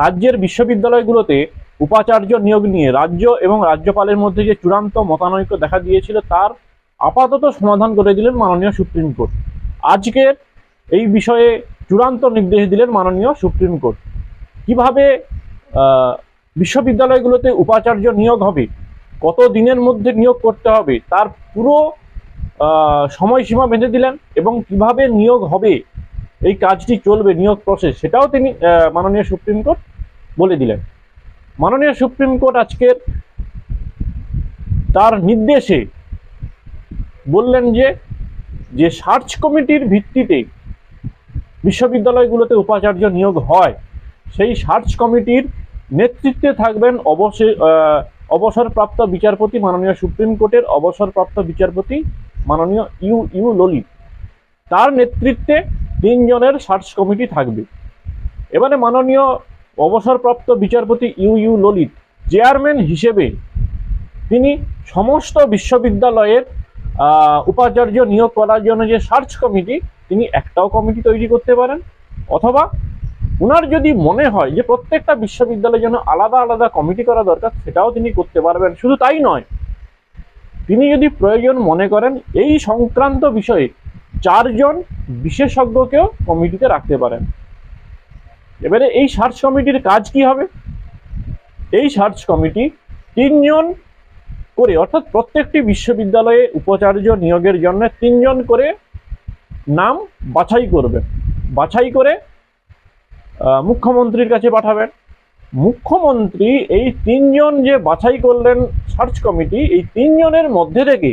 রাজ্যের বিশ্ববিদ্যালয়গুলোতে উপাচার্য নিয়োগ নিয়ে রাজ্য এবং রাজ্যপালের মধ্যে যে চূড়ান্ত মতানৈক্য দেখা দিয়েছিল, তার আপাতত সমাধান করে দিলেন মাননীয় সুপ্রিম কোর্ট। আজকের এই বিষয়ে চূড়ান্ত নির্দেশ দিলেন মাননীয় সুপ্রিম কোর্ট। কীভাবে বিশ্ববিদ্যালয়গুলোতে উপাচার্য নিয়োগ হবে, কত দিনের মধ্যে নিয়োগ করতে হবে, তার পুরো সময়সীমা বেঁধে দিলেন এবং কীভাবে নিয়োগ হবে এই কাজটি চলবে নিয়োগ প্রসেস সেটাও তিনি মাননীয় সুপ্রিম কোর্ট বলে দিলেন। মাননীয় সুপ্রিম কোর্ট আজকের তার নির্দেশে বললেন যে যে সার্চ কমিটির ভিত্তিতে বিশ্ববিদ্যালয়গুলোতে উপাচার্য নিয়োগ হয় সেই সার্চ কমিটির নেতৃত্বে থাকবেন আহ, অবসরপ্রাপ্ত বিচারপতি মাননীয় সুপ্রিম কোর্টের অবসরপ্রাপ্ত বিচারপতি মাননীয় ইউ ইউ ললিত। তার নেতৃত্বে তিনজনের সার্চ কমিটি থাকবে। এবারে মাননীয় অবসরপ্রাপ্ত বিচারপতি ইউ ইউ ললিত, চেয়ারম্যান হিসেবে তিনি সমস্ত বিশ্ববিদ্যালয়ের উপাচার্য নিয়োগ করার জন্য যে সার্চ কমিটি, তিনি একটাও কমিটি তৈরি করতে পারেন। অথবা ওনার যদি মনে হয় যে প্রত্যেকটা বিশ্ববিদ্যালয়ের জন্য আলাদা আলাদা কমিটি করা দরকার, সেটাও তিনি করতে পারবেন। শুধু তাই নয়, তিনি যদি প্রয়োজন মনে করেন, এই সংক্রান্ত বিষয়ে চারজন বিশেষজ্ঞকেও কমিটিতে রাখতে পারেন। এবারে এই সার্চ কমিটির কাজ কি হবে? এই সার্চ কমিটি তিনজন করে, অর্থাৎ প্রত্যেকটি বিশ্ববিদ্যালয়ে উপাচার্য নিয়োগের জন্য তিনজন করে নাম বাছাই করবে। বাছাই করে মুখ্যমন্ত্রীর কাছে পাঠাবেন। মুখ্যমন্ত্রী এই তিনজন যে বাছাই করলেন সার্চ কমিটি, এই তিনজনের মধ্যে থেকে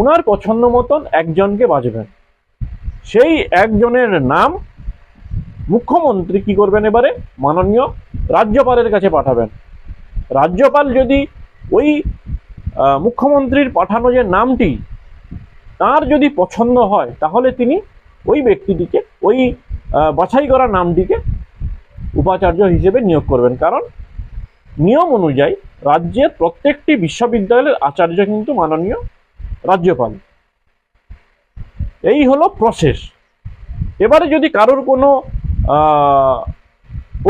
ওনার পছন্দ মতন একজনকে বাছবেন। সেই একজনের নাম মুখ্যমন্ত্রী কি করবেন এবারে? মাননীয় রাজ্যপালের কাছে পাঠাবেন। রাজ্যপাল যদি ওই মুখ্যমন্ত্রীর পাঠানো যে নামটি তার যদি পছন্দ হয়, তাহলে তিনি ওই ব্যক্তিটিকে, ওই বাছাই করা নামটিকে উপাচার্য হিসেবে নিয়োগ করবেন। কারণ নিয়ম অনুযায়ী রাজ্যের প্রত্যেকটি বিশ্ববিদ্যালয়ের আচার্য কিন্তু মাননীয় রাজ্যপাল। এই হলো প্রসেস এবারে যদি কারোর কোনো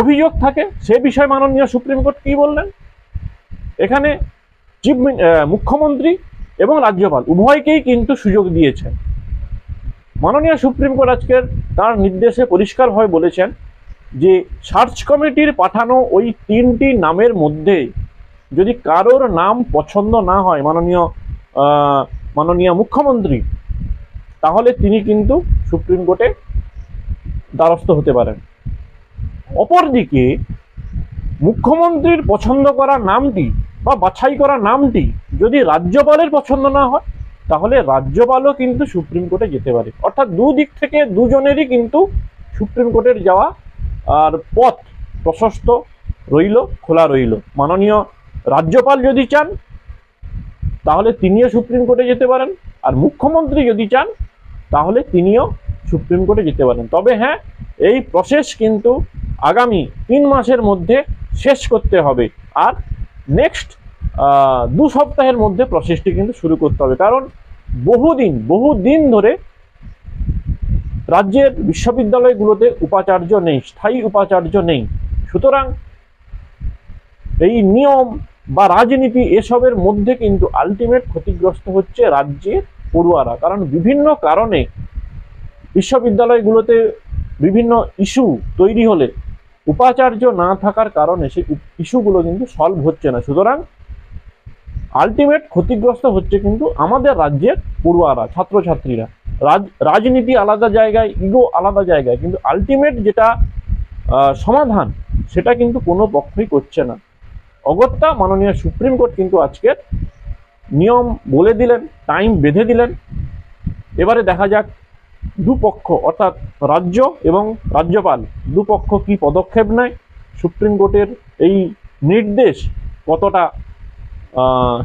অভিযোগ থাকে, সে বিষয়ে মাননীয় সুপ্রিম কোর্ট কি বললেন? এখানে চিফ মুখ্যমন্ত্রী এবং রাজ্যপাল উভয়কেই কিন্তু সুযোগ দিয়েছেন। মাননীয় সুপ্রিম কোর্ট আজকের তার নির্দেশে পরিষ্কারভাবে বলেছেন যে, সার্চ কমিটির পাঠানো ওই তিনটি নামের মধ্যে যদি কারোর নাম পছন্দ না হয়, মাননীয় মাননীয় মুখ্যমন্ত্রী তাহলে তিনি কিন্তু সুপ্রিম কোর্টে দ্বারস্থ হতে পারেন। অপরদিকে, মুখ্যমন্ত্রীর পছন্দ করা নামটি বা বাছাই করা নামটি যদি রাজ্যপালের পছন্দ না হয়, তাহলে রাজ্যপালও কিন্তু সুপ্রিম কোর্টে যেতে পারে। অর্থাৎ দুদিক থেকে দুজনেরই কিন্তু সুপ্রিম কোর্টের যাওয়া আর পথ প্রশস্ত রইল, খোলা রইল। মাননীয় রাজ্যপাল যদি চান, তাহলে তিনিও সুপ্রিম কোর্টে যেতে পারেন। আর মুখ্যমন্ত্রী যদি চান তাহলে তিনিও সুপ্রিম কোর্টে যেতে পারেন। তবে হ্যাঁ এই প্রসেস কিন্তু আগামী তিন মাসের মধ্যে শেষ করতে হবে। আর নেক্সট দু সপ্তাহের মধ্যে প্রসেসটি কিন্তু শুরু করতে হবে। কারণ বহুদিন বহুদিন ধরে রাজ্যের বিশ্ববিদ্যালয়গুলোতে উপাচার্য নেই, স্থায়ী উপাচার্য নেই। সুতরাং এই নিয়ম বা রাজনীতি এসবের মধ্যে কিন্তু আলটিমেট ক্ষতিগ্রস্ত হচ্ছে রাজ্যের পড়ুয়ারা। কারণ বিভিন্ন কারণে বিশ্ববিদ্যালয়গুলোতে বিভিন্ন ইস্যু তৈরি হলে উপাচার্য না থাকার কারণে সেই ইস্যুগুলো কিন্তু সলভ হচ্ছে না। সুতরাং আলটিমেট ক্ষতিগ্রস্ত হচ্ছে কিন্তু আমাদের রাজ্যের পড়ুয়ারা, ছাত্রছাত্রীরা। রাজ রাজনীতি আলাদা জায়গায় ইগো আলাদা জায়গায়। কিন্তু আলটিমেট যেটা সমাধান, সেটা কিন্তু কোনো পক্ষই করছে না। অগত্যা মাননীয় সুপ্রিম কোর্ট কিন্তু আজকে নিয়ম বলে দিলেন, টাইম বেঁধে দিলেন। এবারে দেখা যাক দুপক্ষ, অর্থাৎ রাজ্য এবং রাজ্যপাল, দুপক্ষ কি পদক্ষেপ নেয়? সুপ্রিম কোর্টের এই নির্দেশ কতটা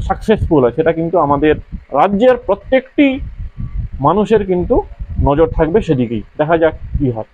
সাকসেসফুল হয় সেটা কিন্তু আমাদের রাজ্যের প্রত্যেকটি মানুষের কিন্তু নজর থাকবে সেদিকেই। দেখা যাক কি হয়।